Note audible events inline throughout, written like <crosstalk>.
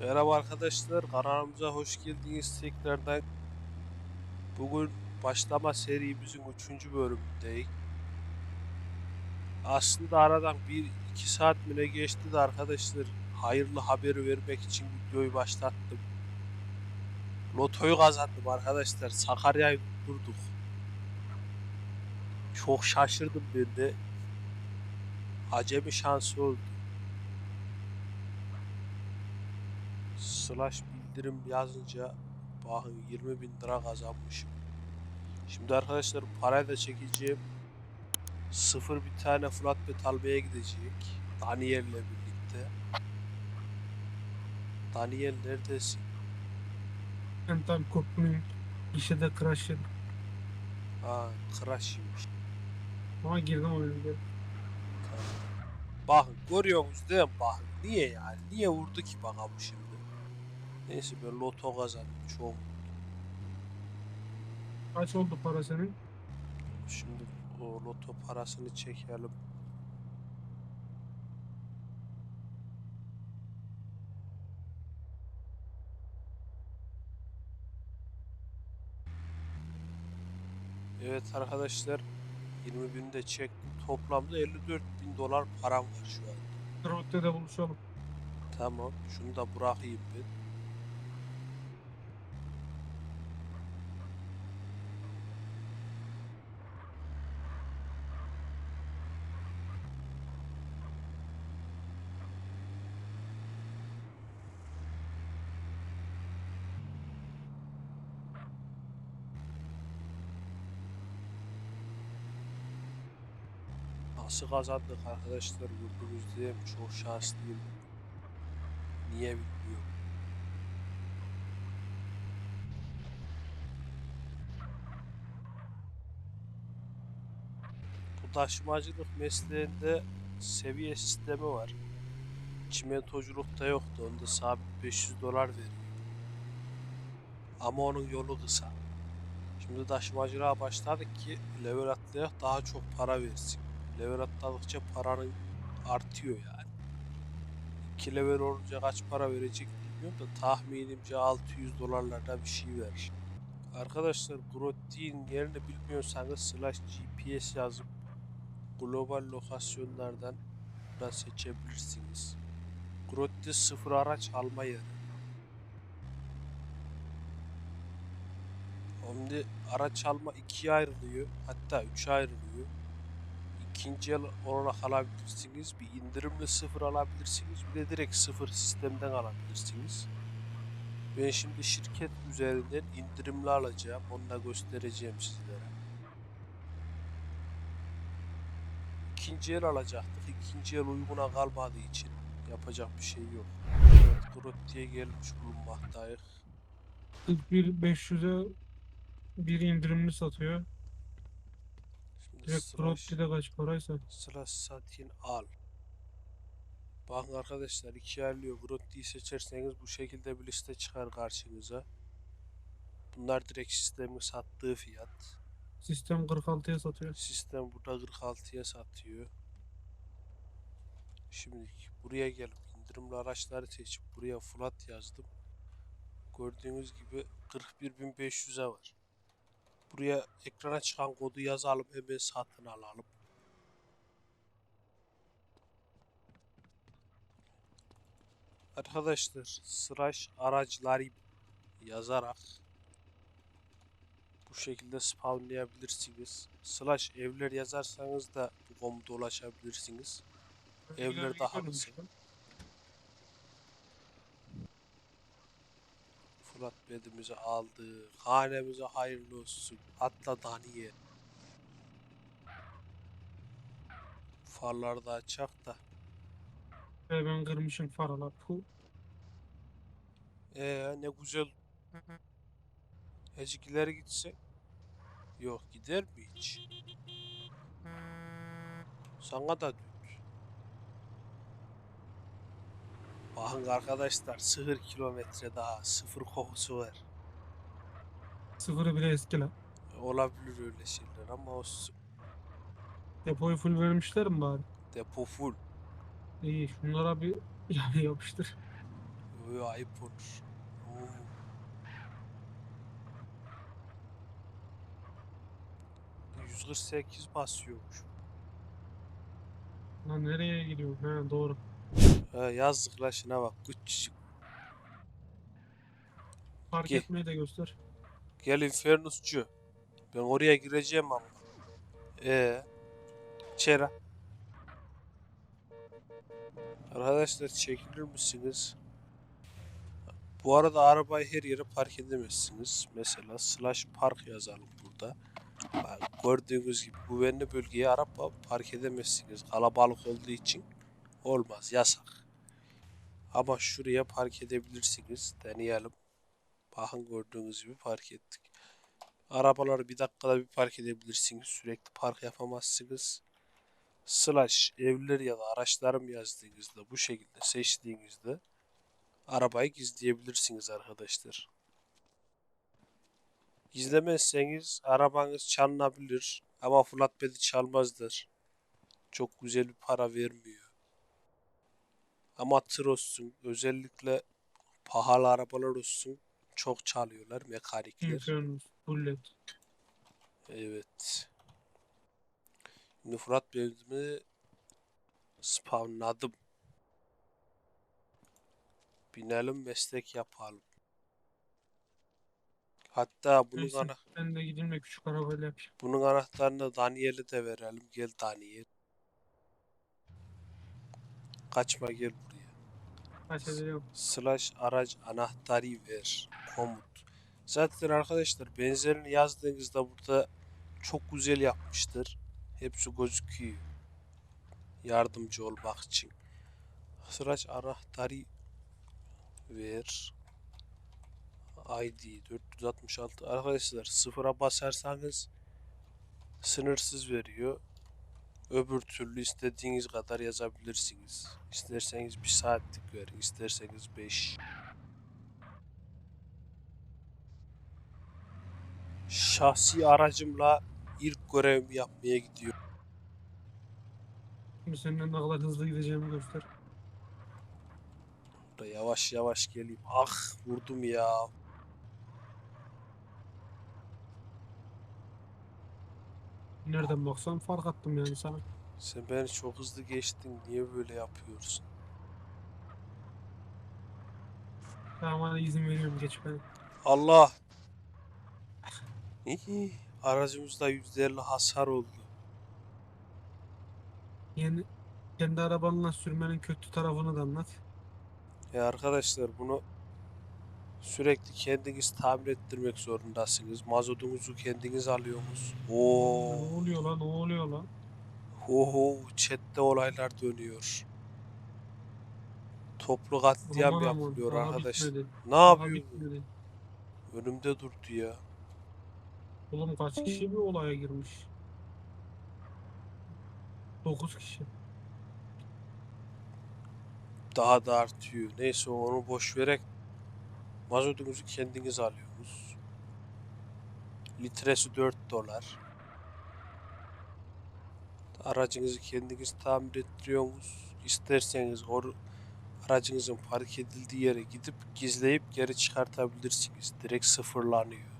Merhaba arkadaşlar, kanalımıza hoş geldiniz tekrardan. Bugün başlama serimizin 3. bölümündeyiz. Aslında aradan 1-2 saat mi ne geçti de arkadaşlar hayırlı haberi vermek için videoyu başlattım. Lotoyu kazandım arkadaşlar. Sakarya'yı durduk. Çok şaşırdım ben de. Acemi şansı oldu. Slash bildirim yazınca bakın 20 bin lira kazanmışım. Şimdi arkadaşlar parayı da çekeceğim. Sıfır bir tane flatbed almaya gidecek. Daniel'le birlikte. Daniel neredesin? Mental korkmayın. İşe de crash yedim. Ha, Crash'ymış. Ama girdim. Tamam. Bakın görüyorsunuz değil mi? Bakın niye yani? Niye vurdu ki bakalım şimdi? Neyse ben loto kazandım çok. Kaç oldu para senin? Şimdi o loto parasını çekelim. Evet arkadaşlar 20 bin de çektim. Toplamda 54 bin dolar param var şu an. Trotte'de buluşalım. Tamam. Şunu da bırakayım ben. Nasıl kazandık arkadaşlar gördünüz mi? Çok şanslıyım. Niye bilmiyorum. Bu taşımacılık mesleğinde seviye sistemi var. Çimentoculukta yoktu. Onda sabit 500 dolar veriyor. Ama onun yolu kısa. Şimdi taşımacılığa başladık ki level atlayak daha çok para versin. Level atladıkça paranın artıyor yani. 2 level olunca kaç para verecek bilmiyorum da tahminimce 600 dolarlarda bir şey verir. Arkadaşlar Grotti'nin yerini bilmiyorsanız slash GPS yazıp global lokasyonlardan da seçebilirsiniz. Grotti sıfır araç alma yeri. Şimdi araç alma ikiye ayrılıyor. Hatta üçe ayrılıyor. İkinci el olarak alabilirsiniz. Bir indirimli sıfır alabilirsiniz. Bir de direkt sıfır sistemden alabilirsiniz. Ben şimdi şirket üzerinden indirimli alacağım. Onu da göstereceğim sizlere. İkinci el alacaktık. İkinci el uyguna kalmadığı için yapacak bir şey yok. Evet, Grotti'ye gelmiş bulunmaktayız. 41 500'e bir indirimli satıyor. Direkt Trotte'de kaç paraysa. slash satin al. Bakın arkadaşlar iki ayarlıyor. Grotti'yi seçerseniz bu şekilde bir liste çıkar karşınıza. Bunlar direkt sistemin sattığı fiyat. Sistem 46'ya satıyor. Sistem burada 46'ya satıyor. Şimdi buraya gelip indirimli araçları seçip buraya flat yazdım. Gördüğünüz gibi 41.500'e var. Buraya ekrana çıkan kodu yazalım hemen satın alalım. Arkadaşlar slash araçları yazarak bu şekilde spawnlayabilirsiniz. Slash evler yazarsanız da bu komuta ulaşabilirsiniz. Evler daha Gidiyorum Flatbed'imizi aldık. Hanemize hayırlı olsun. Atla Daniye. Farları da açak da. Ve ben kırmışım faralar. Puh. Ee ne güzel. İleri gitse. Yok gider mi hiç? Sana da düt. Bakın arkadaşlar sıfır kilometre daha sıfır kokusu var. Sıfırı bile eski lan. Olabilir öyle şeyler ama olsun. Depoyu full vermişler mi bari? Depo full. İyi şunlara bir <laughs> yani yapıştır. Böyle ayıp olur. Oo. ...148 basıyormuş. Lan nereye gidiyor? Ha doğru. Ha, yazdık la şuna bak. Küçücük. Fark Gel. etmeyi de göster. Gel Infernus'cu. Ben oraya gireceğim ama. Ee, içeri. Arkadaşlar çekilir misiniz? Bu arada arabayı her yere park edemezsiniz. Mesela slash park yazalım burada. Bak, gördüğünüz gibi güvenli bölgeye araba park edemezsiniz. Kalabalık olduğu için olmaz. Yasak. Ama şuraya park edebilirsiniz. Deneyelim. Bakın gördüğünüz gibi park ettik. Arabaları bir dakikada bir park edebilirsiniz. Sürekli park yapamazsınız. Slash evler ya da araçlarım yazdığınızda bu şekilde seçtiğinizde arabayı gizleyebilirsiniz arkadaşlar. Gizlemezseniz arabanız çalınabilir ama flatbed'i çalmazlar. Çok güzel bir para vermiyor. Ama tır olsun özellikle pahalı arabalar olsun çok çalıyorlar mekanikler. Bullet. Evet. Şimdi Fırat Bey'imi spawnladım. Binelim meslek yapalım. Hatta bunun, Neyse. ana, Ben de gideyim de küçük arabayla yapayım. bunun anahtarını Daniel'e de verelim. Gel Daniel. Kaçma gel Slash araç anahtarı ver. Komut. Zaten arkadaşlar benzerini yazdığınızda burada çok güzel yapmıştır. Hepsi gözüküyor. Yardımcı olmak için. Slash anahtarı ver. ID 466 arkadaşlar sıfıra basarsanız sınırsız veriyor. Öbür türlü istediğiniz kadar yazabilirsiniz. İsterseniz bir saatlik verin, isterseniz 5. Şahsi aracımla ilk görevimi yapmaya gidiyorum. Şimdi seninle ne kadar hızlı gideceğimi göster. Da yavaş yavaş geleyim. Ah vurdum ya. Nereden baksan fark attım yani sana. Sen beni çok hızlı geçtin. Niye böyle yapıyorsun? Tamam hadi izin veriyorum geç beni. Allah. İyi. Aracımızda %50 hasar oldu. Yani kendi arabanla sürmenin kötü tarafını da anlat. Ya arkadaşlar bunu sürekli kendiniz tamir ettirmek zorundasınız. Mazotunuzu kendiniz alıyorsunuz. Ne Oo. oluyor lan ne oluyor lan? Oho, chatte olaylar dönüyor. Toplu katliam Aman aman, yapılıyor daha arkadaş. bitmedi, Ne daha yapıyor? bitmedi. Önümde durdu ya. Oğlum kaç kişi bir olaya girmiş? 9 kişi. Daha da artıyor. Neyse onu boş verek. Mazotunuzu kendiniz alıyorsunuz. Litresi 4 dolar. Aracınızı kendiniz tamir ettiriyorsunuz. İsterseniz or aracınızın park edildiği yere gidip gizleyip geri çıkartabilirsiniz. Direkt sıfırlanıyor. Oğlum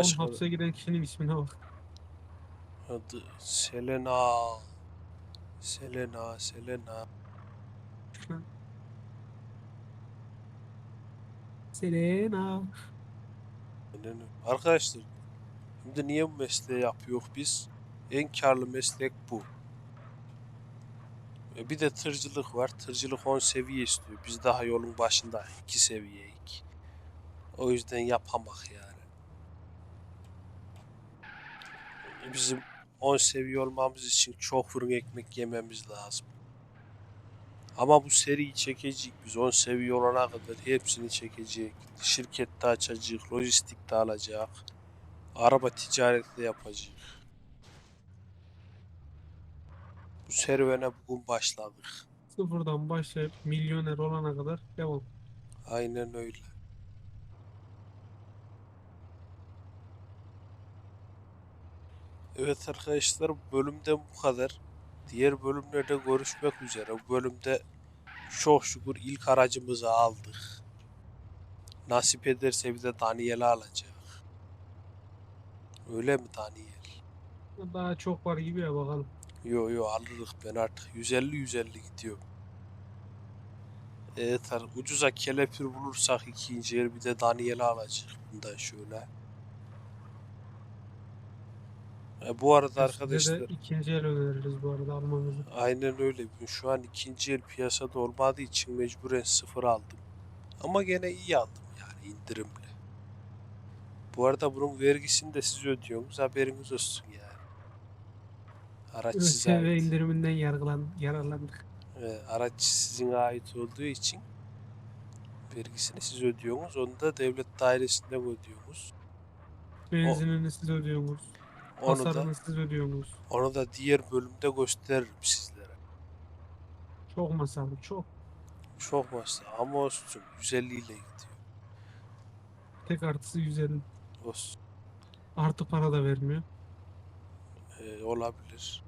Başka hapse giren kişinin ismine bak. adı Selena. Selena, Selena. Selena. Aynen. Arkadaşlar şimdi niye bu mesleği yapıyor biz? En karlı meslek bu. E bir de tırcılık var. Tırcılık 10 seviye istiyor. Biz daha yolun başında 2 seviyeyik. O yüzden yapamak yani. Bizim 10 seviye olmamız için çok fırın ekmek yememiz lazım. Ama bu seriyi çekecek. Biz 10 seviye olana kadar hepsini çekecek. Şirkette açacak, lojistikte alacak. Araba ticareti yapacak. Bu serüvene bugün başladık. Sıfırdan başlayıp milyoner olana kadar devam. Aynen öyle. Evet arkadaşlar bölümde bu kadar. Diğer bölümlerde görüşmek üzere. Bu bölümde çok şükür ilk aracımızı aldık. Nasip ederse bir de Daniel'i alacak. Öyle mi Daniel? Daha çok var gibi ya bakalım. Yo yo alırız ben artık 150-150 gidiyorum. Evet ucuza kelepir bulursak ikinci yer bir de Daniel'i alacak bundan şöyle. E, bu arada Size arkadaşlar de ikinci el öneririz bu arada almanızı. aynen öyle. Şu an ikinci el piyasada olmadığı için mecburen sıfır aldım. Ama gene iyi aldım yani indirimli. Bu arada bunun vergisini de siz ödüyorsunuz haberiniz olsun yani. Araç size ÖSV ait. indiriminden yargılan, yararlandık. Ee, araç sizin ait olduğu için vergisini siz ödüyorsunuz. Onu da devlet dairesinden ödüyorsunuz. Benzinini siz ödüyorsunuz. Onu da, Hasarını siz ödüyorsunuz. onu da diğer bölümde gösteririm sizlere. Çok masraflı çok. Çok masraf ama olsun. 150 ile gidiyor. Tek artısı 150. Olsun. Artı para da vermiyor. Ee, olabilir.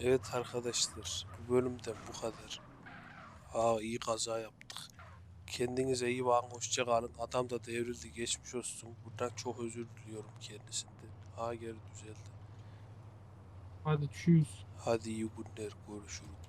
Evet arkadaşlar. Bu bölümde bu kadar. Aa iyi kaza yaptık. Kendinize iyi bakın. Hoşça kalın. Adam da devrildi. Geçmiş olsun. Buradan çok özür diliyorum kendisinden. Aa geri düzeldi. Hadi çüz. Hadi iyi günler. Görüşürüz.